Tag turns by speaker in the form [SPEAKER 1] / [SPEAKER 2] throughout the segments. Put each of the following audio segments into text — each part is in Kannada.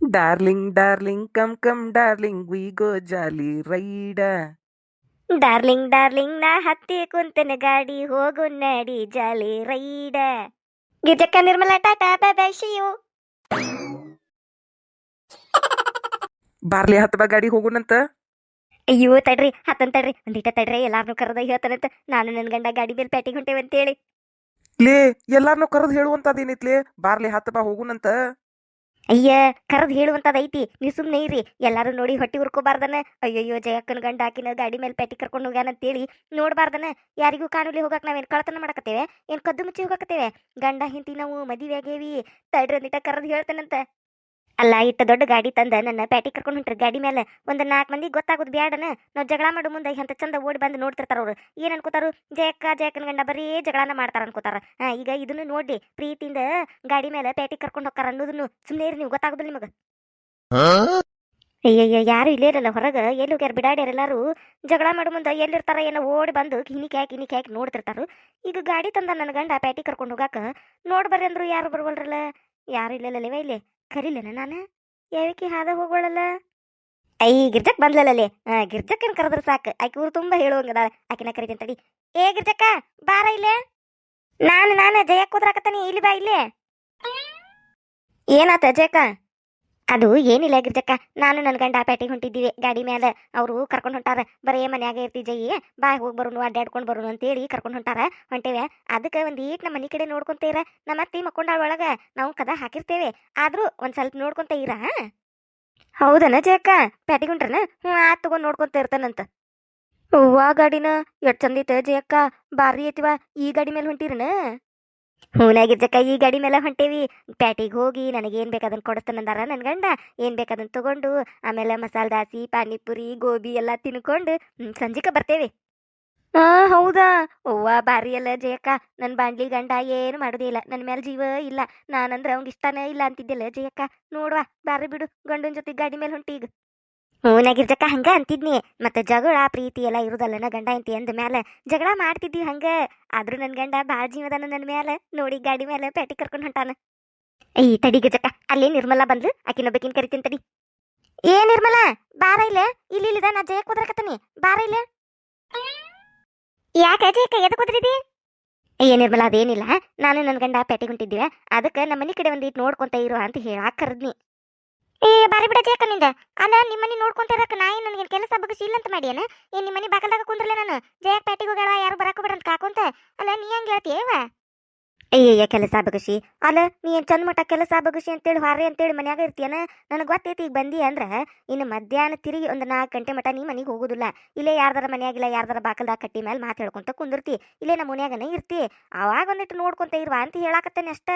[SPEAKER 1] Darling darling come come darling we go jolly ride
[SPEAKER 2] darling darling ನಾ ಹತ್ತಿ ಕುಂತನ ಗಾಡಿ ಹೋಗು ನಡಿ ಜಾಲಿ ರೈಡ ಗಿಜಕ್ಕ ನಿರ್ಮಲ ಟಾಟಾ ಬೈ ಬೈ
[SPEAKER 1] ಬಾರ್ಲಿ ಹತ್ತ ಬಾ ಗಾಡಿ ಹೋಗುನಂತ?
[SPEAKER 2] ಅಯ್ಯೋ ತಡ್ರಿ ಹತ್ತನ್ ತಡ್ರಿ ಒಂದಿಟ ತಡ್ರಿ ಎಲ್ಲಾರ್ನು ಕರೆದ ಹೇಳ್ತಾನಂತ. ನಾನು ನನ್ನ ಗಂಡ ಗಾಡಿ ಮೇಲೆ ಪ್ಯಾಟಿಗೆ ಅಂತ ಹೇಳಿ
[SPEAKER 1] ಲೇ ಎಲ್ಲಾರ್ನು ಕರೆದು ಹೇಳುವಂತದೇನಿತ್ಲೇ ಬಾರ್ಲಿ ಹತ್ತ ಬಾ ಹೋಗುನಂತ?
[SPEAKER 2] ಅಯ್ಯ, ಕರೆದು ಹೇಳುವಂತದೈತಿ ನೀವು ಸುಮ್ಮನೆ ಇರಿ. ಎಲ್ಲಾರು ನೋಡಿ ಹೊಟ್ಟಿ ಹುರ್ಕೋಬಾರ್ದನ. ಅಯ್ಯಯ್ಯೋ, ಜಯಕ್ಕನ ಗಂಡ ಹಾಕಿನ ಗಾಡಿ ಮೇಲೆ ಪೆಟ್ಟಿ ಕರ್ಕೊಂಡು ಹೋಗ್ಯಾನಂತೇಳಿ ನೋಡ್ಬಾರ್ದನ. ಯಾರಿಗೂ ಕಾಣುಲಿ ಹೋಗಕ್ ನಾವೇನ್ ಕಳ್ತನ ಮಾಡಕತ್ತೇವೆ? ಏನ್ ಕದ್ದು ಮುಚ್ಚಿ ಹೋಗಕತ್ತೇವೆ? ಗಂಡ ಹಿಂತಿ ನಾವು ಮದುವೆ ಆಗೇವಿ ತಡ್ರಿ ಕರದ್ ಕರೆದು ಹೇಳ್ತೇನಂತ. ಅಲ್ಲ, ಇಟ್ಟ ದೊಡ್ಡ ಗಾಡಿ ತಂದ ನನ್ನ ಪ್ಯಾಟಿ ಕರ್ಕೊಂಡು ಹೊಂಟ್ರಿ. ಗಾಡಿ ಮೇಲೆ ಒಂದ್ ನಾಲ್ಕು ಮಂದಿ ಗೊತ್ತಾಗೋದು ಬ್ಯಾಡನ. ನಾವು ಜಗಳ ಮಾಡೋ ಮುಂದೆ ಅಂತ ಚಂದ ಓಡಿ ಬಂದು ನೋಡ್ತಿರ್ತಾರ ಅವ್ರು. ಏನ್ ಅನ್ಕೋತಾರು? ಜಯಕ್ಕ ಜಯಕ್ಕನ ಗಂಡ ಬರೀ ಜಗಳನ ಮಾಡ್ತಾರ ಅನ್ಕೋತಾರ. ಈಗ ಇದನ್ನು ನೋಡಿ ಪ್ರೀತಿಯಿಂದ ಗಾಡಿ ಮೇಲೆ ಪ್ಯಾಟಿ ಕರ್ಕೊಂಡು ಹೋಗ್ತಾರ ಅನ್ನೋದನ್ನು ಸುಮ್ಮನೆ ಇರಿ, ನೀವು ಗೊತ್ತಾಗೋದಿಲ್ಲ ನಿಮಗೆ. ಅಯ್ಯಯ್ಯ, ಯಾರು ಇಲ್ಲೇ ಇರಲ್ಲ ಹೊರಗೆ. ಎಲ್ಲಿ ಹೋಗ್ಯಾರ ಬಿಡಾಡ್ಯಾರ ಎಲ್ಲಾರು? ಜಗಳ ಮಾಡೋ ಮುಂದೆ ಎಲ್ಲಿರ್ತಾರ ಏನೋ ಓಡಿ ಬಂದು ಕಿನಿಕ್ ಹಾಕಿ ಕಿನಿಕ್ ಹಾಕಿ ನೋಡ್ತಿರ್ತಾರು. ಈಗ ಗಾಡಿ ತಂದ ನನ್ನ ಗಂಡ ಪ್ಯಾಟಿ ಕರ್ಕೊಂಡು ಹೋಗಾಕ ನೋಡ್ ಬರ್ರಿ ಅಂದ್ರು ಯಾರು ಬರ್ವಲ್ರಲ್ಲ? ಯಾರು ಇಲ್ಲಲ್ಲ ಇಲ್ಲೇ. ಕರಿಲೇನ ನಾನು? ಯಾವಕ್ಕೆ ಹಾದ ಹೋಗೋಳಲ್ಲ? ಐ ಗಿರ್ಜಕ್ ಬಂದ್ಲಲ್ಲೇ ಗಿರ್ಜಕ್ಕನ್ ಕರೆದ್ರ ಸಾಕು. ಆಕೆ ಊರು ತುಂಬಾ ಹೇಳುವಂಗದ ಆಕಿನ ಕರಿತೀನಿ ತಡಿ. ಏ ಗಿರ್ಜಕ್ಕ ಬಾರ ಇಲ್ಲೇ? ನಾನು ನಾನು ಜಯಕ್ಕೆ ಕುದ್ರಾಕತ್ತಾನಿ ಇಲ್ಲಿ ಬಾ, ಇಲ್ಲೇ. ಏನಾತ ಜಯಕ್ಕ? ಅದು ಏನಿಲ್ಲ ಗಿರ್ಜಕ್ಕ ನಾನು ನನ್ನ ಗಂಡ ಪ್ಯಾಟಿಗೆ ಹೊಂಟಿದ್ದೀವಿ. ಗಾಡಿ ಮೇಲೆ ಅವರು ಕರ್ಕೊಂಡು ಹೊಂಟಾರ. ಬರೇ ಮನ್ಯಾಗ ಇರ್ತಿ ಜಯಿ ಬಾಯ್ ಹೋಗಿ ಬರೋನು ಅಡ್ಡಾಡ್ಕೊಂಡು ಬರೋನು ಅಂತೇಳಿ ಕರ್ಕೊಂಡು ಹೊಂಟಾರ. ಹೊಂಟೇವೆ. ಅದಕ್ಕೆ ಒಂದು ಈಟ್ ನಮ್ಮ ಮನೆ ಕಡೆ ನೋಡ್ಕೊಂತೀರ ನಮ್ಮ ಅತ್ತಿ ಮಕ್ಕೊಂಡಾಳ ಒಳಗೆ ನಾವು ಕದ ಹಾಕಿರ್ತೇವೆ. ಆದರೂ ಒಂದು ಸ್ವಲ್ಪ ನೋಡ್ಕೊಂತ ಇರ. ಹೌದನ ಜಯಕ್ಕ ಪ್ಯಾಟಿಗೆ ಹೊಂಟ್ರನ? ಹ್ಞೂ ಆ ತಗೊಂಡು ನೋಡ್ಕೊಂತ ಇರ್ತಾನಂತ. ಹೂವಾ ಗಾಡಿನ, ಎಷ್ಟ್ ಚಂದೈತೆ ಜಯಕ್ಕ ಬಾರಿ ಐತಿವ ಈ ಗಾಡಿ ಮೇಲೆ ಹೊಂಟಿರನ? ಹೂನಾಗಿರ್ಜಕ್ಕ ಈ ಗಾಡಿ ಮೇಲೆ ಹೊಂಟೇವಿ. ಪ್ಯಾಟಿಗೆ ಹೋಗಿ ನನಗೇನು ಬೇಕಾದನ್ನು ಕೊಡಿಸ್ತಾನಂದಾರ ನನ್ನ ಗಂಡ. ಏನು ಬೇಕಾದನ್ನು ತಗೊಂಡು ಆಮೇಲೆ ಮಸಾಲೆ ದಾಸಿ, ಪಾನಿಪುರಿ, ಗೋಬಿ ಎಲ್ಲ ತಿನ್ಕೊಂಡು ಸಂಜಿಕ ಬರ್ತೇವೆ. ಹಾ ಹೌದಾ? ಅವ್ವ ಬಾರಿ ಅಲ್ಲ ಜಯಕ್ಕ. ನನ್ನ ಬಾಂಡ್ಲಿ ಗಂಡ ಏನು ಮಾಡೋದೇ ಇಲ್ಲ. ನನ್ನ ಮೇಲೆ ಜೀವ ಇಲ್ಲ. ನಾನಂದ್ರೆ ಅವ್ನಿಗೆ ಇಷ್ಟನೇ ಇಲ್ಲ ಅಂತಿದ್ದಿಲ್ಲ ಜಯಕ್ಕ. ನೋಡ್ವಾ, ಬಾರಿ ಬಿಡು. ಗಂಡನ ಜೊತೆ ಗಾಡಿ ಮೇಲೆ ಹೊಂಟಿ ಹೂನಾಗಿರ್ಜಕ್ಕ ಹಂಗ ಅಂತಿದ್ನಿ. ಮತ್ತೆ ಜಗಳ, ಪ್ರೀತಿ ಎಲ್ಲ ಇರುದಲ್ಲನ ಗಂಡ ಅಂತಿ ಅಂದ ಮೇಲೆ ಜಗಳ ಮಾಡ್ತಿದ್ವಿ ಹಂಗ. ಆದ್ರೂ ನನ್ ಗಂಡ ಬಾಳ ಜೀವದಾನ ನನ್ನ ಮೇಲೆ ನೋಡಿ ಗಾಡಿ ಮೇಲೆ ಪೇಟಿ ಕರ್ಕೊಂಡು ಹೊಂಟಾನ. ಈ ತಡಿ ಗಜಕ್ಕ. ಅಲ್ಲೇ ನಿರ್ಮಲಾ ಬಂದ್ಲು. ಆಕಿನ ಬೇಕಿನ್ ಕರಿತೀನಿ ತಡಿ. ಏ, ನಿರ್ಮಲಾ, ಬಾರ ಇಲ್ಲ? ಇಲ್ಲಿ ಇಲ್ಲಿದ ನಾ ಜಯಕ್ ಕುದ್ರಕತ್ತೀನಿ. ಬಾರ ಇಲ್ಲ? ಯಾಕೆ ಜಯಕ್ಕ ಎದ ಕುದ್ರಿದಿ? ಏ, ನಿರ್ಮಲಾ, ಅದೇನಿಲ್ಲ. ನಾನು ನನ್ನ ಗಂಡ ಪೇಟೆಗೆ ಹೊಂಟಿದ್ವಿ ಅದಕ್ಕೆ ನಮ್ಮ ಮನೆ ಕಡೆ ಒಂದಿಟ್ಟು ನೋಡ್ಕೊಂತ ಇರುವ ಅಂತ ಹೇಳಾಕ ಕರೆದ್ನಿ. ಏ, ಬಾರಿ ಬಿಡ ಜಯಕ್ಕ ನಿಂದ. ಅಲ್ಲ ನಿಮ್ಮ ಮನೆ ನೋಡ್ಕೊಂತ ಇರಕ ನಾ ಏನು ನನಗೆ ಕೆಲಸ ಬಗ್ಸಿ ಇಲ್ಲ ಅಂತ ಮಾಡ್ಯಾನ? ಏನ್ ನಿಮ್ಮನಿ ಬಾಗಲ್ದಾಗ ಕುಂದ್ರಲ್ಲ ನಾನು. ಜಯಕ್ ಪ್ಯಾಟಿಗೆ ಹೋಗ್ಯಾಳ, ಯಾರು ಬರಾಕ ಬಿಡ ಅಂತ ಕಾಕೊಂತ. ಅಲ್ಲ, ನೀ ಹಂಗೆ ಹೇಳ್ತೀಯವ ಅಯ್ಯಯ್ಯ, ಕೆಲಸ ಬಗಸಿ ಅಲ್ಲ, ನೀ ಏನು ಚಂದ ಮಟ್ಟ ಕೆಲಸ ಬಗಸಿ ಅಂತೇಳಿ ಹೊರ್ರಿ ಅಂತೇಳಿ ಮನ್ಯಾಗ ಇರ್ತೀಯನ? ನನಗೆ ಗೊತ್ತೈತಿ, ಈಗ ಬಂದಿ ಅಂದ್ರೆ ಇನ್ನು ಮಧ್ಯಾಹ್ನ ತಿರುಗಿ ಒಂದು ನಾಲ್ಕು ಗಂಟೆ ಮಟ ನೀ ಮನೆಗೆ ಹೋಗೋದಿಲ್ಲ. ಇಲ್ಲೇ ಯಾರ್ದಾರ ಮನ್ಯಾಗಿಲ್ಲ, ಯಾರ್ದಾರ ಬಾಕಲ್ದಾಗ ಕಟ್ಟಿ ಮೇಲೆ ಮಾತು ಹೇಳ್ಕೊಂತ ಕುಂದಿರ್ತಿ. ಇಲ್ಲೇ ನಮ್ಮ ಮನ್ಯಾಗನ ಇರ್ತಿ. ಅವಾಗ ಒಂದಿಟ್ಟು ನೋಡ್ಕೊಂತ ಇರ್ವಾ ಅಂತ ಹೇಳಾಕತ್ತೇನೆ ಅಷ್ಟ.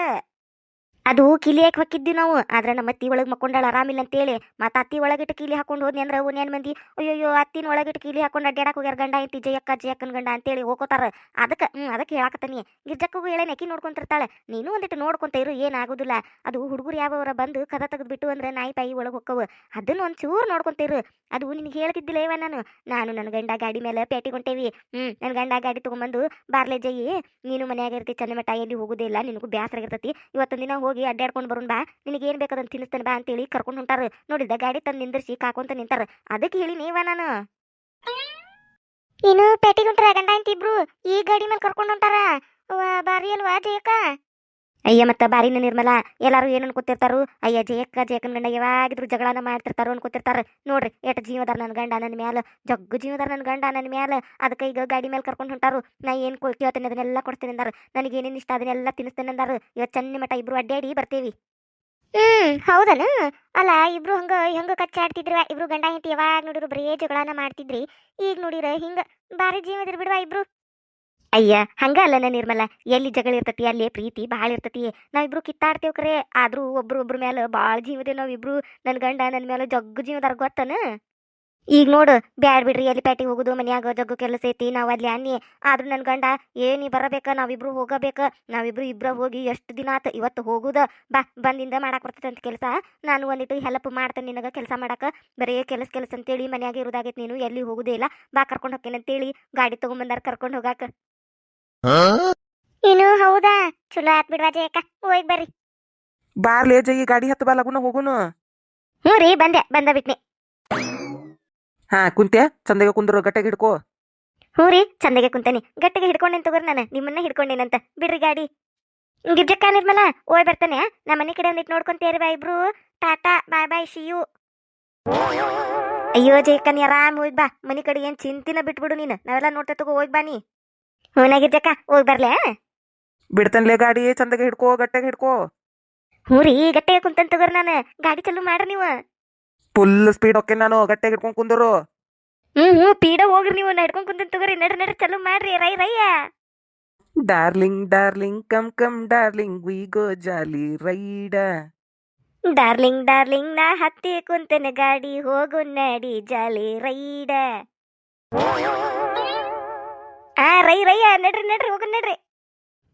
[SPEAKER 2] ಅದು ಕಿಲಿ ಹಾಕಿ ಹಾಕಿದ್ದಿ ನಾವು? ಆದ್ರೆ ನಮ್ಮ ಅತ್ತಿ ಒಳಗೆ ಮಕ್ಕೊಂಡಾಳ ಆರಾಮಿಲ್ಲ ಅಂತೇಳಿ. ಮತ್ತೆ ಅತ್ತಿ ಒಳಗಿಟ್ಟು ಕೀಲಿ ಹಾಕೊಂಡು ಹೋದ್ನಿ ಅಂದ್ರೆ ಓನ್ಯಾನ್ ಮಂದಿ? ಅಯ್ಯೋ ಅತ್ತಿನ ಒಳಗಿಟ್ಟು ಕೀಲಿ ಹಾಕೊಂಡು ಅಡ್ಡಾಡಕ್ಕೆ ಹೋಗ್ಯಾರ ಗಂಡ ಐತಿ ಜಯಕ್ಕ ಜಯಕ್ಕನ ಗಂಡ ಅಂತೇಳಿ ಹೋಗೋತಾರ ಅದಕ್ಕೆ ಹ್ಞೂ ಅದಕ್ಕೆ ಹೇಳಾಕತ್ತೀನಿ. ಗಿರ್ಜಕ್ಕಗೂ ಹೇಳೇನೆ ಅಕ್ಕಿ ನೋಡ್ಕೊಂತಿರ್ತಾಳೆ. ನೀನು ಒಂದಿಟ್ಟು ನೋಡ್ಕೊಂತ ಇರು ಏನಾಗೋದಿಲ್ಲ ಅದು ಹುಡುಗರು ಯಾವವರ ಬಂದು ಕದ ತೆಗೆದ್ಬಿಟ್ಟು ಅಂದ್ರೆ ನಾಯಿ ಪಾಯಿ ಒಳಗೆ ಹೊಕ್ಕವು. ಅದನ್ನ ಒಂದು ಚೂರು ನೋಡ್ಕೊಂತಿರು ಅದು ನಿನಗೆ ಹೇಳ್ತಿದ್ದಿಲ್ಲ ಇವ ನಾನು. ನಾನು ನನ್ನ ಗಂಡ ಗಾಡಿ ಮೇಲೆ ಪೇಟಿ ಕೊಂಟೇವಿ ಹ್ಞೂ ನನ್ನ ಗಂಡ ಗಾಡಿ ತೊಗೊಂಬಂದು, ಬಾರ್ಲೆ ಜಯಿ ನೀನು ಮನೆಯಾಗಿರ್ತಿ ಚಂದ ಮಟ್ಟ ಎಲ್ಲಿ ಹೋಗೋದಿಲ್ಲ ನಿನಗೂ ಬ್ಯಾಸರ ಇರ್ತೈತಿ. ಇವತ್ತೊಂದಿನ ದಿನ ಹೋಗಿ ಅಡ್ಡಾಡ್ಕೊಂಡು ಬರೋಣ ಬಾ. ನಿನಗೆ ಏನು ಬೇಕಾದಂತ ತಿನ್ನಿಸ್ತಾನೆ ಬಾ ಅಂತೇಳಿ ಕರ್ಕೊಂಡು ಹೊಂಟಾರ. ನೋಡಿದ್ದ ಗಾಡಿ ತಂದು ನಿಂದಿರ್ಸಿ ಕಾಕೊಂತ ನಿಂತಾರ. ಅದಕ್ಕೆ ಹೇಳಿ ನೀವ ನಾನು. ನೀನು ಪೇಟೆಗೆ ಹೊಂಟಾರ ಗಂಡ ಅಂತ ಇಬ್ರು ಈ ಗಾಡಿ ಮೇಲೆ ಕರ್ಕೊಂಡು ಹೊಂಟಾರ. ಬಾರಿ ಅಲ್ವಾ ಜಯಕ್ಕ? ಅಯ್ಯ, ಮತ್ತ ಬಾರಿನ ನಿರ್ಮಲ, ಎಲ್ಲಾರು ಏನ್ ಅನ್ಕೋತಿರ್ತಾರು ಅಯ್ಯ, ಜಯಕ್ಕ, ಜಯಕ್ಕನ ಗಂಡ ಯಾವಾಗಿದ್ರು ಜಗಳನ ಮಾಡ್ತಿರ್ತಾರೋ ಅನ್ಕೋತಿರ್ತಾರ ನೋಡ್ರಿ, ಎಟ್ ಜೀವದಾರ ನನ್ನ ಗಂಡ ನನ್ನ ಮ್ಯಾಲ. ಜಗ್ಗು ಜೀವದಾರ ನನ್ನ ಗಂಡ ನನ್ನ ಮ್ಯಾಲ. ಅದಕ್ಕೆ ಈಗ ಗಾಡಿ ಮೇಲೆ ಕರ್ಕೊಂಡು ಹೊಂಟಾರು. ನಾ ಏನ್ ಕೇಳ್ತೇನೆ, ಅದನ್ನೆಲ್ಲ ಕೊಡ್ತೇನೆ ಅಂದಾರ. ನನಗೆ ಏನೇನು ಇಷ್ಟ ಅದನ್ನೆಲ್ಲ ತಿನ್ನಿಸ್ತೇನೆ ಅಂದಾರ. ಇವತ್ತು ಚೆನ್ನಿ ಮಠ ಇಬ್ರು ಅಡ್ಡಾಡಿ ಬರ್ತೇವಿ. ಹ್ಮ್, ಹೌದನ? ಅಲ್ಲ, ಇಬ್ರು ಹಂಗ, ಹೆಂಗ ಕಚ್ಚಾಡ್ತಿದ್ರ ಇಬ್ರು ಗಂಡ, ಹೆಂಡತಿ ಯಾವಾಗ ನೋಡಿದ್ರು ಬರೀ ಜಗಳನ ಮಾಡ್ತಿದ್ರಿ. ಈಗ ನೋಡಿರ ಹಿಂಗ, ಬಾರಿ ಜೀವದಿರ್ ಬಿಡುವ ಇಬ್ರು? ಅಯ್ಯ, ಹಂಗ ಅಲ್ಲನ ನಿರ್ಮಲ. ಎಲ್ಲಿ ಜಗಳ ಇರ್ತತಿ, ಅಲ್ಲಿ ಪ್ರೀತಿ ಬಹಳ ಇರ್ತತಿ. ನಾವಿಬ್ರು ಕಿತ್ತಾಡ್ತೇವ್ ಕರೆ. ಆದ್ರೂ ಒಬ್ರು ಒಬ್ರ ಮೇಲೆ ಭಾಳ ಜೀವದೆ ನಾವಿಬ್ರು. ನನ್ ಗಂಡ ನನ್ ಮೇಲೆ ಜಗ್ಗು ಜೀವದಾರ ಗೊತ್ತನ? ಈಗ ನೋಡು, ಬ್ಯಾಡ್ ಬಿಡ್ರಿ, ಎಲ್ಲಿ ಪ್ಯಾಟಿಗೆ ಹೋಗುದು, ಮನ್ಯಾಗ ಜಗ್ಗು ಕೆಲಸ ಐತಿ, ನಾವ್ ಅಲ್ಲಿ ಅನ್ನಿ ಆದ್ರೂ ನನ್ ಗಂಡ ಏನಿ ಬರಬೇಕ, ನಾವಿಬ್ರು ಹೋಗಬೇಕ. ನಾವಿಬ್ರು ಇಬ್ರ ಹೋಗಿ ಎಷ್ಟು ದಿನ ಆತ, ಇವತ್ತು ಹೋಗುದ. ಬಾ, ಬಂದಿಂದ ಮಾಡಕ್ ಬರ್ತೈತೆ ಅಂತ ಕೆಲಸ. ನಾನು ಒಂದಿಟ್ಟು ಹೆಲ್ಪ್ ಮಾಡ್ತೇನೆ ನಿನಗ ಕೆಲಸ ಮಾಡಕ. ಬರೇ ಕೆಲಸ ಕೆಲಸ ಅಂತೇಳಿ ಮನ್ಯಾಗ ಇರೋದಾಗೈತಿ ನೀನು, ಎಲ್ಲಿ ಹೋಗುದೇ ಇಲ್ಲ. ಬಾ ಕರ್ಕೊಂಡು ಹೋಗ್ತೇನೆ ಅಂತೇಳಿ ಗಾಡಿ ತಗೊಂಬಂದಾರ ಕರ್ಕೊಂಡು ಹೋಗಾಕ. ನೀನು ಹೌದಾ? ಚಲೋ ಆತ್ ಬಿಡ್ವಾ ಜಯಕ್ಕ ಹೋಗಿ ಬರ್ರಿ.
[SPEAKER 1] ಬಾರ್ಲೇ ಜಯಿ ಗಾಡಿ ಹತ್ತು ಬಾ ಲಗುನ ಹೋಗುನು.
[SPEAKER 2] ಹ್ಞೂ ರೀ ಬಂದೆ ಬಂದ ಬಿಟ್ನಿ.
[SPEAKER 1] ಹಾ ಕುಂತ್ಯ? ಚಂದಗೆ ಕುಂದ್ರು ಗಟ್ಟೆಗೆ ಹಿಡ್ಕೋ.
[SPEAKER 2] ಹ್ಞೂ ರೀ ಚಂದಗೆ ಕುಂತೇನಿ. ಗಟ್ಟಿಗೆ ಹಿಡ್ಕೊಂಡೇನ್ ತಗೋರಿ ನಾನು ನಿಮ್ಮನ್ನ ಹಿಡ್ಕೊಂಡೇನಂತ. ಬಿಡ್ರಿ ಗಾಡಿ. ಗಿರ್ಜಕ್ಕ ನಿರ್ಮಲ ಓಯ್ ಬರ್ತಾನೆ. ನಮ್ಮ ಮನೆ ಕಡೆ ಒಂದಿಟ್ಟು ನೋಡ್ಕೊಂತೇರಿ ಬಾ ಇಬ್ರು. ಟಾಟಾ ಬಾಯ್ ಬಾಯ್ ಶಿಯು ಅಯ್ಯೋ ಜಯಕ್ಕ ನೀ ಆರಾಮ್ ಹೋಗ್ ಬಾ. ಮನೆ ಕಡೆ ಏನ್ ಚಿಂತಿನ ಬಿಟ್ಬಿಡು ನೀನು. ನಾವೆಲ್ಲ ನೋಡ್ತಾ ತಗೋ ಹೋಗ್ ಬಾ ನೀ. ಹ್ಞೂ ಗಿರ್ಜಕ್ಕ ಹೋಗ್ ಬರ್ಲೆ?
[SPEAKER 1] ಬಿಡ್ತನ್ಲೆ ಗಾಡಿ ಚಂದಗೆ ಹಿಡ್ಕೋ ಗಟ್ಟಾಗ ಹಿಡ್ಕೋ.
[SPEAKER 2] ಹ್ಞೂ ರೀ ಗಟ್ಟಿಗೆ ಕುಂತನ್ ತಗೋರಿ ನಾನು ಗಾಡಿ ಚಾಲು ಮಾಡ್ರಿ ನೀವು.
[SPEAKER 1] ಫುಲ್ ಸ್ಪೀಡ್ ಹೊಕ್ಕೆ ನಾನು ಗಟ್ಟೆಗೆ ಹಿಡ್ಕೊಂಡ್ ಕುಂದರು.
[SPEAKER 2] ಹ್ಞೂ ಹ್ಞೂ ಪೀಡ ಹೋಗ್ರಿ ನೀವು ನಡ್ಕೊಂಡ್ ಕುಂತನ್ ತಗೋರಿ ನಡ್ರಿ ನಡ್ರಿ ಚಾಲು ಮಾಡ್ರಿ ರೈ ರಯ್ಯ
[SPEAKER 1] darling darling come come darling we go jolly ride
[SPEAKER 2] darling darling ನಾ ಹತ್ತಿ ಕುಂತನ ಗಾಡಿ ಹೋಗು ನಡಿ ಜಾಲಿ ರೈಡ ಆ ರೈ ರಯ್ಯ ನಡ್ರಿ ನಡ್ರಿ ಹೋಗು ನಡ್ರಿ.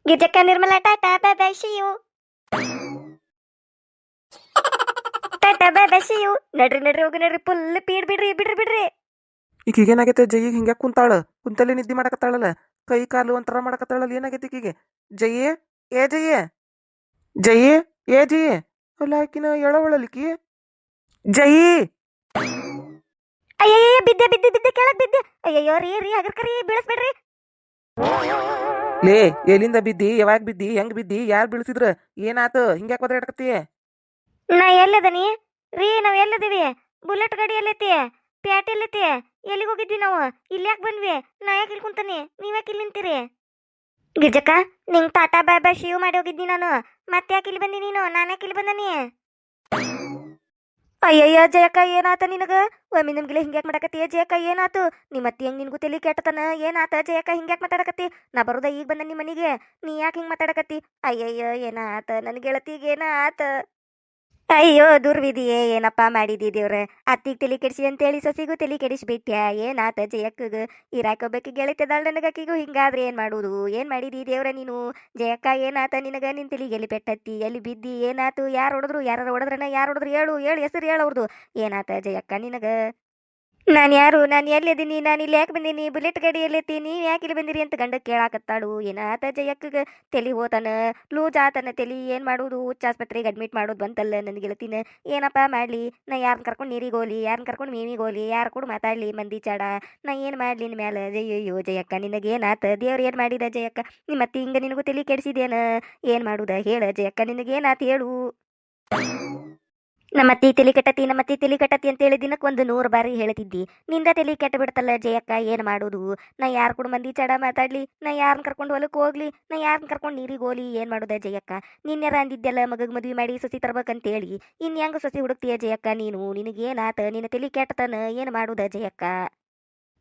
[SPEAKER 2] ಗಿಜಕ್ಕ ನಿರ್ಮಲ ಟಾಟಾ ಬೈ ಟಾಟಾ ಬೈ ನಡ್ರಿ ನಡ್ರಿ ಹೋಗು ನಡ್ರಿ. ಫುಲ್ ಪೀಡ್ ಬಿಡ್ರಿ ಬಿಡ್ರಿ ಬಿಡ್ರಿ.
[SPEAKER 1] ಈಗ ಏನಾಗೈತೆ? ಜೈ ಹಿಂಗ ಕುಂತಾಳ ಕುಂತಲ್ಲೇ ನಿದ್ದೆ ಮಾಡಕತ್ತಾಳಲ್ಲ? ಕೈ ಕಾಲು ಒಂಥರ ಮಾಡಕತ್ತಾಳಲ್ಲ? ಏನಾಗೈತೆ ಈಕಿಗೆ? ಜಯೇ ಏ ಜಯೇ ಜಯೇ ಏ ಜಯೇ ಅಲ್ಲ ಆಕಿನ ಎಳವಳಲಿಕ್ಕಿ ಜಯಿ
[SPEAKER 2] ಅಯ್ಯಯ್ಯ ಬಿದ್ದೆ ಬಿದ್ದೆ ಬಿದ್ದೆ ಕೆಳಗ್ ಬಿದ್ದೆ. ಅಯ್ಯಯ್ಯೋ ರೀ ರೀ ಹಗರ್ಕರಿ ಬೀಳಿಸ್ಬೇಡ್ರಿ.
[SPEAKER 1] ಲೇ, ಎಲ್ಲಿಂದ ಬಿದ್ದಿ? ಯಾವಾಗ ಬಿದ್ದಿ? ಹೆಂಗ್ ಬಿದ್ದಿ? ಯಾರ್ ಬೀಳ್ಸಿದ್ರ? ಏನಾತ? ಹಿಂಗ್ಯಾಕ್ ಒದರಾಡಕತ್ತಿ
[SPEAKER 2] ನಾ ಎಲ್ಲದನಿ? ರೀ, ನಾವ್ ಎಲ್ಲದಿವಿ. ಬುಲೆಟ್ ಗಾಡಿ ಎಲ್ಲೈತಿ. ಪ್ಯಾಟ್ ಎಲ್ಲೈತಿ. ಎಲ್ಲಿಗೆ ಹೋಗಿದ್ವಿ ನಾವು? ಇಲ್ಲಿ ಯಾಕೆ ಬಂದ್ವಿ? ನಾ ಯಾಕೆ ಇಲ್ಲಿ ಕುಂತಾನೆ? ನೀವ್ ಯಾಕೆ ಇಲ್ಲಿ ನಿಂತೀರಿ? ಗಿರ್ಜಕ್ಕ ನಿಂಗ್ ಟಾಟಾ ಬಾಯ್ ಬಾಯ್, ಶಿವ್ ಮಾಡಿ ಹೋಗಿದ್ನಿ ನಾನು. ಮತ್ತೆ ಯಾಕೆ ಇಲ್ಲಿ ಬಂದಿ ನೀನು? ನಾನು ಯಾಕೆ ಇಲ್ಲಿ ಬಂದನಿ? ಅಯ್ಯಯ್ಯ ಜಯಕ್ಕ ಏನಾತ ನಿನಗ? ಒಮ್ಮೆ ನಿಮ್ಗಿಲ್ಲ ಹಿಂಗ್ಯಾಕ್ ಮಾಡಕತ್ತಿ ಜಯಕ್ಕ ಏನಾತು? ನಿಮ್ಮ ಅತ್ತಿ ಹೆಂಗ್ ನಿನ್ಗೂ ತಲಿ ಕೆಟ್ಟತನ? ಏನಾತ ಜಯಕ್ಕ ಹಿಂಗ್ಯಾಕ್ ಮಾತಾಡಕತ್ತಿ? ನಾ ಬರೋದ ಈಗ ಬಂದ ನಿಮ್ಮ ಮನೆಗೆ ನೀ ಯಾಕೆ ಹಿಂಗ್ ಮಾತಾಡಕತ್ತಿ? ಅಯ್ಯಯ್ಯ, ಏನಾತ? ನನ್ನ ಗೆಳತಿಗೆ ಏನಾತ? ಅಯ್ಯೋ, ದುರ್ವಿಧಿಯೇ, ಏನಪ್ಪ ಮಾಡಿದಿ ದೇವ್ರ? ಅತ್ತಿಗೆ ತಲೆ ಕೆಡಿಸಿ ಅಂತೇಳಿ ಸೊಸಿಗೂ ತಲೆ ಬಿಟ್ಟ್ಯಾ ಏನಾತ ಜಯಕ್ಕಗ? ಇರಾಕೋಬೇಕು ನನಗೆ ನನಗಕ್ಕಿಗೂ ಹಿಂಗಾದ್ರೆ ಏನ್ ಮಾಡುದು? ಏನ್ ಮಾಡಿದಿ ದೇವ್ರ ನೀನು? ಜಯಕ್ಕ, ಏನಾತ ನಿನಗ? ನಿನ್ ತಲೆಗೆ ಎಲ್ಲಿ ಪೆಟ್ಟತ್ತಿ? ಎಲ್ಲಿ ಬಿದ್ದಿ? ಏನಾತು? ಯಾರು ಹೊಡೆದ್ರು? ಯಾರು ಹೊಡೆದ್ರನ? ಯಾರು ಹೊಡೆದ್ರು? ಹೇಳು ಹೇಳು, ಹೆಸರು ಹೇಳು ಅವ್ರದ್ದು ಏನಾತ ಜಯಕ್ಕ ನಿನಗ? ನಾನು ಯಾರು? ನಾನು ಎಲ್ಲಿದ್ದೀನಿ? ನಾನು ಇಲ್ಲಿ ಯಾಕೆ ಬಂದೀನಿ ಬುಲೆಟ್ ಗಾಡಿ ಎಲ್ಲಿತ್ತಿ ನೀವು ಯಾಕೆ ಇಲ್ಲಿ ಬಂದಿರಿ ಅಂತ ಗಂಡ ಕೇಳಾಕತ್ತಾಳು. ಏನಾತ ಜಯಕ್ಕ ತಲಿ ಹೋತಾನ? ಲೂಸ್ ಆತನ ತಲಿ. ಏನು ಮಾಡೋದು? ಹುಚ್ಚ ಆಸ್ಪತ್ರೆಗೆ ಅಡ್ಮಿಟ್ ಮಾಡೋದು ಬಂತಲ್ಲ ನನಗೆ ಗೆಳತಿನ ಏನಪ್ಪ ಮಾಡಲಿ? ನಾ ಯಾರನ್ನ ಕರ್ಕೊಂಡು ನೀರಿಗೆ ಹೋಗ್ಲಿ? ಯಾರನ್ನ ಕರ್ಕೊಂಡು ಮೇವಿಗೆ ಹೋಗ್ಲಿ? ಯಾರು ಕೂಡ ಮಾತಾಡಲಿ ಮಂದಿ ಚಾಡ? ನಾ ಏನು ಮಾಡಲಿ ನಿನ್ನ ಮ್ಯಾಲೆ? ಜಯ್ಯಯ್ಯೋ ಜಯಕ್ಕ, ನಿನಗೆ ಏನಾತ? ದೇವ್ರು ಏನು ಮಾಡಿದ ಜಯಕ್ಕ? ನಿಮ್ಮ ಮತ್ತೆ ಹಿಂಗೆ ನಿನಗೂ ತಲೆ ಕೆಡಿಸಿದೇನ ಏನು ಮಾಡುದ ಹೇಳ ಜಯಕ್ಕ ನಿನಗೇನಾತ ಹೇಳು. ನಮ್ಮ ಅತ್ತಿ ತಲೆ ಕೆಟ್ಟತಿ, ನಮ್ಮ ಅತ್ತಿ ತಲೆ ಕೆಟ್ಟತಿ ಅಂತೇಳಿ ದಿನಕ್ಕೆ ಒಂದು ನೂರು ಬಾರಿ ಹೇಳ್ತಿದ್ದಿ. ನಿಂದ ತಲೆ ಕೆಟ್ಟ ಬಿಡ್ತಲ್ಲ ಜಯಕ್ಕ, ಏನು ಮಾಡೋದು? ನಾ ಯಾರು ಕೂಡ ಮಂದಿ ಚಡ ಮಾತಾಡ್ಲಿ, ನಾ ಯಾರನ್ನ ಕರ್ಕೊಂಡು ಹೊಲಕ್ಕೆ ಹೋಗ್ಲಿ, ನಾ ಯಾರನ್ನ ಕರ್ಕೊಂಡು ನೀರಿಗೆ ಹೋಗ್ಲಿ, ಏನು ಮಾಡೋದ ಜಯಕ್ಕ? ನಿನ್ನೆರ ಅಂದಿದ್ದೆಲ್ಲ ಮಗಗೆ ಮದುವೆ ಮಾಡಿ ಸೊಸಿ ತರ್ಬೇಕಂತೇಳಿ ಇನ್ನು ಹೆಂಗೆ ಸಸಿ ಹುಡುಕ್ತೀಯ ಜಯಕ್ಕ ನೀನು? ನಿನಗೇನಾತ? ನಿನ್ನ ತಲೆ ಕೆಟ್ಟತನ, ಏನು ಮಾಡೋದ ಜಯಕ್ಕ?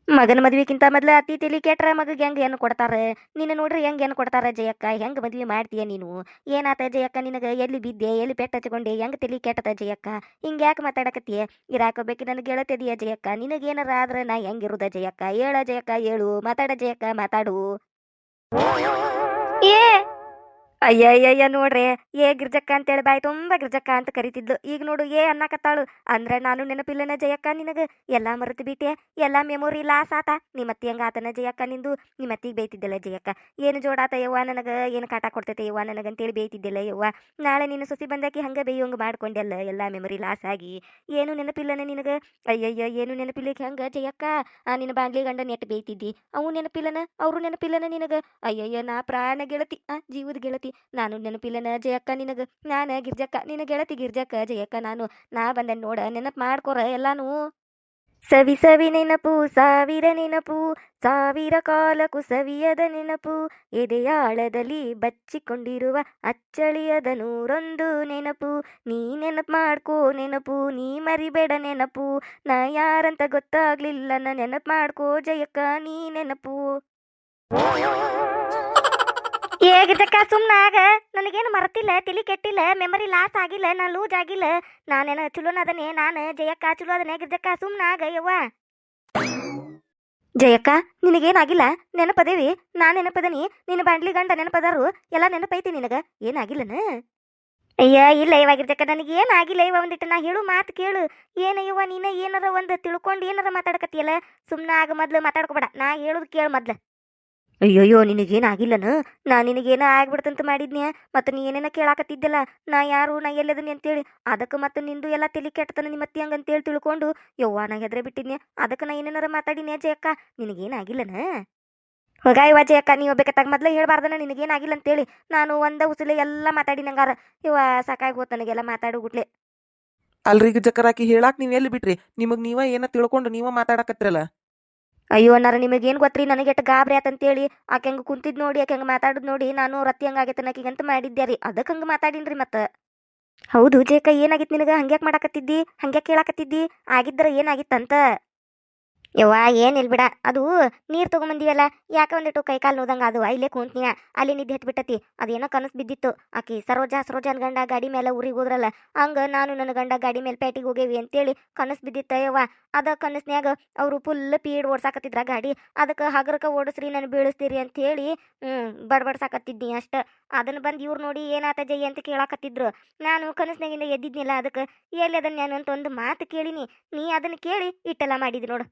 [SPEAKER 2] ಮಗನ ಮದ್ವಿಕ್ಕಿಂತ ಮೊದ್ಲ ಅತಿ ತಲಿ ಕೆಟ್ರ ಮಗಗೆ ಹೆಂಗ್ ಏನು ಕೊಡ್ತಾರ? ನಿನ್ನ ನೋಡ್ರಿ ಹೆಂಗ್ ಏನು ಕೊಡ್ತಾರ ಜಯಕ್ಕ? ಹೆಂಗ್ ಮದ್ವಿ ಮಾಡ್ತೀಯ ನೀನು? ಏನಾತ ಜಯಕ್ಕ ನಿನಗ? ಎಲ್ಲಿ ಬಿದ್ದೆ? ಎಲ್ಲಿ ಪೆಟ್ಟ ಹಚ್ಕೊಂಡೆ? ಹೆಂಗ್ ತಿಳಿ ಕೆಟ್ಟದ ಜಯಕ್ಕ? ಹಿಂಗ್ ಯಾಕೆ ಮಾತಾಡಕತ್ತೀಯ ಇರಾಕೋಬೇಕು ನನಗೆ ಗೆಳತಿದೀಯ ಜಯಕ್ಕ. ನಿನಗೇನಾರ ಆದ್ರ ನಾ ಹೆಂಗಿರುದ ಜಯಕ್ಕ? ಹೇಳ ಜಯಕ್ಕ, ಹೇಳು. ಮಾತಾಡ ಜಯಕ್ಕ, ಮಾತಾಡು. ಏ ಅಯ್ಯಯ್ಯಯ್ಯ ನೋಡ್ರಿ, ಏ ಗಿರ್ಜಕ್ಕ ಅಂತೇಳಿ ಬಾಯಿ ತುಂಬಾ ಗಿರ್ಜಕ್ಕ ಅಂತ ಕರಿತಿದ್ಲು. ಈಗ ನೋಡು, ಏ ಅನ್ನಕತ್ತಾಳು. ಅಂದ್ರೆ ನಾನು ನೆನಪಿಲ್ಲನ ಜಯಕ್ಕ ನಿನಗ. ಎಲ್ಲಾ ಮರೆತು ಬಿಟ್ಟೆ. ಎಲ್ಲಾ ಮೆಮೊರಿ ಲಾಸ್ ಆತ. ನಿಮ್ಮತ್ತಿ ಹಂಗ ಆತನ ಜಯಕ್ಕ ನಿಂದು. ನಿಮ್ಮತ್ತಿಗೆ ಬೇಯ್ತಿದ್ದಿಲ್ಲ ಜಯಕ್ಕ. ಏನು ಜೋಡಾತ ಯವ್ವ ನನಗ? ಏನು ಕಾಟ ಕೊಡ್ತೈತೆ ಯವ್ವ ನನಗಂತೇಳಿ ಬೈತಿದ್ದಿಲ್ಲ ಯವ್ವ. ನಾಳೆ ನಿನ್ನ ಸೊಸಿ ಬಂದಾಕಿ ಹಂಗ ಬೇಯೋಂಗೆ ಮಾಡ್ಕೊಂಡೆಲ್ಲ ಎಲ್ಲಾ ಮೆಮೊರಿ ಲಾಸ್ ಆಗಿ. ಏನು ನೆನಪಿಲ್ಲನ ನಿನಗ? ಅಯ್ಯಯ್ಯ, ಏನು ನೆನಪಿಲ್ಲಕ್ಕೆ ಹಂಗ ಜಯಕ್ಕ? ಆ ನಿನ್ನ ಬಾಂಗ್ಲಿ ಗಂಡ ನೆಟ್ ಬೇಯ್ತಿದ್ದಿ. ಅವು ನೆನಪಿಲ್ಲನ? ಅವರು ನೆನಪಿಲ್ಲನ ನಿನಗ? ಅಯ್ಯಯ್ಯ, ನಾ ಪ್ರಾಣ ಗೆಳತಿ. ಆ, ಜೀವದ ಗೆಳತಿ. ನಾನು ನೆನಪಿಲ್ಲನ ಜಯಕ್ಕ ನಿನಗ. ನಾನ ಗಿರ್ಜಕ್ಕ, ನಿನ್ನ ಗೆಳತಿ ಗಿರ್ಜಕ್ಕ ಜಯಕ್ಕ ನಾನು. ನಾ ಬಂದೆ ನೋಡ, ನೆನಪ್ ಮಾಡ್ಕೊರ ಎಲ್ಲಾನು. ಸವಿ ಸವಿ ನೆನಪು, ಸಾವಿರ ನೆನಪು, ಸಾವಿರ ಕಾಲಕ್ಕೂ ಸವಿಯದ ನೆನಪು. ಎದೆಯಾಳದಲ್ಲಿ ಬಚ್ಚಿಕೊಂಡಿರುವ ಅಚ್ಚಳಿಯದ ನೂರೊಂದು ನೆನಪು. ನೀ ನೆನಪ್ ಮಾಡ್ಕೋ ನೆನಪು, ನೀ ಮರಿಬೇಡ ನೆನಪು. ನಾ ಯಾರಂತ ಗೊತ್ತಾಗ್ಲಿಲ್ಲ ನಾ ನೆನಪ್ ಮಾಡ್ಕೋ ಜಯಕ್ಕ, ನೀ ನೆನಪು. ಹೇಗಿದ್ದಕ್ಕ? ಸುಮ್ಮನಾಗ ನನಗೇನು ಮರ್ತಿಲ್ಲ ತಿಲಿ ಕೆಟ್ಟಿಲ್ಲ ಮೆಮರಿ ಲಾಸ್ ಆಗಿಲ್ಲ ನಾನು ಲೂಸ್ ಆಗಿಲ್ಲ. ನಾನೇನ ಚಲೋನ ಅದನೆ, ನಾನು ಜಯಕ್ಕ, ಚಲೋ ಅದನೆ ಗಿರ್ಜಕ್ಕ ಸುಮ್ಮನಾಗ ಯವ್ವ. ಜಯಕ್ಕ, ನಿನಗೇನಾಗಿಲ್ಲ? ನೆನಪದೇವಿ. ನಾ ನೆನಪದನಿ. ನಿನ್ನ ಬಾಂಡ್ಲಿ ಗಂಡ ನೆನಪದಾರು. ಎಲ್ಲ ನೆನಪೈತಿ ನಿನಗ. ಏನಾಗಿಲ್ಲನ? ಅಯ್ಯ, ಇಲ್ಲ ಇವಾಗಿರ್ತಕ್ಕ ನನಗೆ ಏನಾಗಿಲ್ಲ ಇವ ಒಂದಿಟ್ಟು. ನಾ ಹೇಳು ಮಾತು ಕೇಳು. ಏನ ಇವ ನೀನ? ಏನಾರ ಒಂದು ತಿಳ್ಕೊಂಡು ಏನಾರ ಮಾತಾಡಕತ್ತಿಯಲ್ಲ? ಸುಮ್ನಾಗ ಮೊದ್ಲು ಮಾತಾಡ್ಕೊಬೇಡ. ನಾ ಹೇಳುದು ಕೇಳು ಮೊದ್ಲು. ಅಯ್ಯಯ್ಯೋ ನಿನಗೇನಾಗಿಲ್ಲನ ನಾ ನಿನಗೇನ ಆಗ್ಬಿಡ್ತಂತ ಮಾಡಿದ್ನ್ಯಾ? ಮತ್ತೆ ನೀ ಏನೇನ ಕೇಳಾಕತ್ತಿದ್ದಲ್ಲ? ನಾ ಯಾರು, ನಾ ಎಲ್ಲದನಿ ಅಂತೇಳಿ. ಅದಕ್ಕೆ ಮತ್ತೆ ನಿಂದು ಎಲ್ಲ ತಲೆ ಕೆಟ್ಟತನ ನಿಮ್ಮ ಅತ್ತಿ ಹಂಗ ಅಂತೇಳಿ ತಿಳ್ಕೊಂಡು, ಯವ್ವ, ನಾ ಹೆದ್ರೆ ಬಿಟ್ಟಿದ್ನ್ಯಾ? ಅದಕ್ಕೆ ನಾ ಏನೇನಾರ ಮಾತಾಡಿನ್ಯಾ ಜಯಕ್ಕ? ನಿನಗೇನಾಗಿಲ್ಲನ ಹೋಗ ಇವ ಜಯಕ್ಕ ನೀವು ಬೇಕತ್ತಾಗ ಮೊದ್ಲೇ ಹೇಳ್ಬಾರ್ದನ ನಿನಗೇನಾಗಿಲ್ಲ ಅಂತೇಳಿ. ನಾನು ಒಂದ ಉಸಿಲೆ ಎಲ್ಲ ಮಾತಾಡಿನಂಗಾರ. ಇವ ಸಾಕಾಗಿ ಹೋತ್ ನನಗೆಲ್ಲ ಮಾತಾಡು ಗುಟ್ಲೆ.
[SPEAKER 1] ಅಲ್ರಿ ಜಕರಾಕಿ ಹೇಳಾಕ್ ನೀವೆಲ್ಲಿ ಎಲ್ಲಿ ಬಿಟ್ರಿ? ನಿಮಗೆ ನೀವ ಏನ ತಿಳ್ಕೊಂಡು ನೀವ ಮಾತಾಡಕತ್ತಿರಲ್ಲ?
[SPEAKER 2] ಅಯ್ಯೋ ಅನ್ನಾರ ನಿಮಗೇನು ಗೊತ್ತ್ರಿ? ನನಗೆ ಎಷ್ಟು ಗಾಬರಿ ಆತಂತೇಳಿ. ಆಕೆ ಹಂಗೆ ಕುಂತಿದ್ ನೋಡಿ, ಆಕೆ ಹಂಗೆ ಮಾತಾಡೋದು ನೋಡಿ, ನಾನು ರತ್ತಿ ಹಂಗಾಗೈತೆ ನಕಿಗಂತ ಮಾಡಿದ್ದೆ ರೀ. ಅದಕ್ಕೆ ಹಂಗೆ ಮಾತಾಡಿನ್ರಿ ಮತ್ತೆ. ಹೌದು ಜೇಕ ಏನಾಗಿತ್ತು ನಿನಗೆ? ಹಂಗ್ಯಾಕೆ ಮಾಡಾಕತ್ತಿದ್ದಿ? ಹಂಗ್ಯಾಕೆ ಕೇಳಾಕತ್ತಿದ್ದಿ? ಆಗಿದ್ರ ಏನಾಗಿತ್ತಂತ? ಯವ್ವ ಏನಿಲ್ಲ ಬಿಡ. ಅದು ನೀರು ತೊಗೊಂಬಂದಿವಲ್ಲ, ಯಾಕೆ ಒಂದಿಟ್ಟು ಕೈ ಕಾಲು ನೋದಂಗ ಅದು ಇಲ್ಲೇ ಕುಂತಿನ ಅಲ್ಲಿ ನಿದ್ದೆ ಹತ್ಬಿಟ್ಟತಿ. ಅದೇನೋ ಕನಸು ಬಿದ್ದಿತ್ತು. ಆಕಿ ಸರೋಜ, ಸರೋಜನ ಗಂಡ ಗಾಡಿ ಮೇಲೆ ಊರಿಗೆ ಹೋದ್ರಲ್ಲ, ಹಂಗ ನಾನು ನನ್ನ ಗಂಡ ಗಾಡಿ ಮೇಲೆ ಪೇಟಿಗೆ ಹೋಗೇವಿ ಅಂತೇಳಿ ಕನಸು ಬಿದ್ದಿತ್ತ ಯವ್ವ. ಅದ ಕನಸ್ನ್ಯಾಗ ಅವರು ಫುಲ್ ಪೀಡ್ ಓಡ್ಸಾಕತ್ತಿದ್ರ ಗಾಡಿ. ಅದಕ್ಕೆ ಹಗರಕ ಓಡಿಸ್ರಿ, ನಾನು ಬೀಳಿಸ್ತೀರಿ ಅಂತ ಹೇಳಿ ಹ್ಞೂ ಬಡ್ಬಡ್ಸಾಕತ್ತಿದ್ನಿ ಅಷ್ಟ. ಅದನ್ನ ಬಂದು ಇವ್ರು ನೋಡಿ ಏನಾತ ಜೈ ಅಂತ ಕೇಳಾಕತ್ತಿದ್ರು. ನಾನು ಕನಸ್ನಾಗಿಂದ ಎದ್ದಿದ್ನಿಲ್ಲ ಅದಕ್ಕೆ. ಎಲ್ಲಿ ಅದನ್ನ ನಾನು ಅಂತ ಒಂದು ಮಾತು ಕೇಳಿನಿ. ನೀ ಅದನ್ನ ಕೇಳಿ ಇಟ್ಟೆಲ್ಲ ಮಾಡಿದಿ ನೋಡು.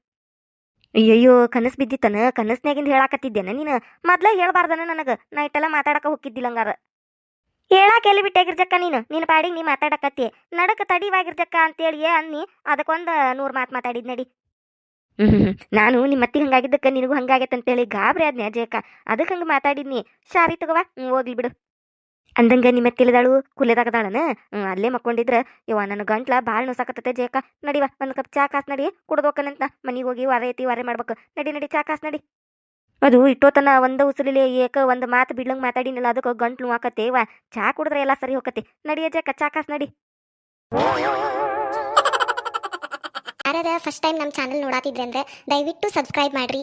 [SPEAKER 2] ಅಯ್ಯಯ್ಯೋ ಕನಸು ಬಿದ್ದಿತ್ತನ? ಕನಸ್ನ್ಯಾಗಿಂದ ಹೇಳಾಕತ್ತಿದ್ದೇನ? ನೀನು ಮೊದ್ಲೇ ಹೇಳ್ಬಾರ್ದನ ನನಗೆ. ನಾ ಇಟ್ಟೆಲ್ಲ ಮಾತಾಡಕ ಹೋಗಿದ್ದಿಲ್ಲಂಗಾರ ಹೇಳಾಕ ಎಲ್ಲಿ ಬಿಟ್ಟಾಗಿರ್ಜಕ್ಕ ನೀನು? ನಿನ್ನ ಪಾಡಿಗೆ ನೀ ಮಾತಾಡಕತ್ತಿ. ನಡಕ ತಡಿವಾಗಿರ್ಜಕ್ಕ ಅಂತೇಳಿ ಅನ್ನಿ ಅದಕ್ಕೊಂದು ನೂರು ಮಾತು ಮಾತಾಡಿದ್ ನಡಿ. ಹ್ಮ್. ನಾನು ನಿಮ್ಮ ಅತ್ತಿಗೆ ಹಂಗಾಗಿದ್ದಕ್ಕೆ ನಿನಗೂ ಹಂಗಾಗೈತೆ ಅಂತೇಳಿ ಗಾಬರಿ ಆದ್ನೆ ಅಜಯಕ್ಕ ಅದಕ್ಕೆ ಹಂಗೆ ಮಾತಾಡಿದ್ನಿ. ಶಾರಿ ತಗೋವಾ ಹೋಗ್ಲಿ ಬಿಡು. ಅಂದಂಗ ನಿಮ್ಮ ತಿಳಿದಾಳು ಕುಲೆದಾಗದಾಳನ ಅಲ್ಲೇ ಮಕ್ಕೊಂಡಿದ್ರ ಇವ ನನ್ನ ಗಂಟ್ಲ ಭಾಳ ನೋಸಾಕತ್ತತೆ ಜೇಕ ನಡಿವ, ಒಂದು ಕಪ್ ಚಾ ಕಾಸ್ ನಡಿ, ಕುಡ್ದೋಕನಂತ. ಮನೆಗೆ ಹೋಗಿ ವಾರ ಐತಿ, ವಾರೆ ಮಾಡ್ಬೇಕು. ನಡಿ ನಡಿ, ಚಾ ಕಾಸ್ ನಡಿ. ಅದು ಇಟ್ಟೋತನ ಒಂದ ಉಸುಲಿಲೆ ಏಕ ಒಂದು ಮಾತು ಬಿಡ್ಲಂಗ್ ಮಾತಾಡಿನಲ್ಲ, ಅದಕ್ಕೆ ಗಂಟ್ಲು ಹಾಕತ್ತೇವ ಚಾ ಕುಡಿದ್ರೆ ಎಲ್ಲ ಸರಿ ಹೋಗತ್ತೆ ನಡಿ ಜೇಕ ಚಾ ಕಾಸ್ ನಡಿ.
[SPEAKER 3] ಯಾರಾದ ಫಸ್ಟ್ ಟೈಮ್ ನಮ್ಮ ಚಾನಲ್ ನೋಡಾತಿದ್ರೆ ಅಂದ್ರೆ ದಯವಿಟ್ಟು ಸಬ್ಸ್ಕ್ರೈಬ್ ಮಾಡ್ರಿ.